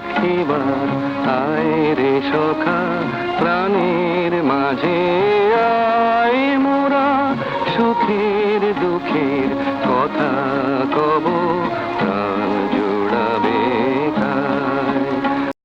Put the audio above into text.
একটিবার আয় রে সখা প্রাণের মাঝে আয় মোরা সুখের দুঃখের কথা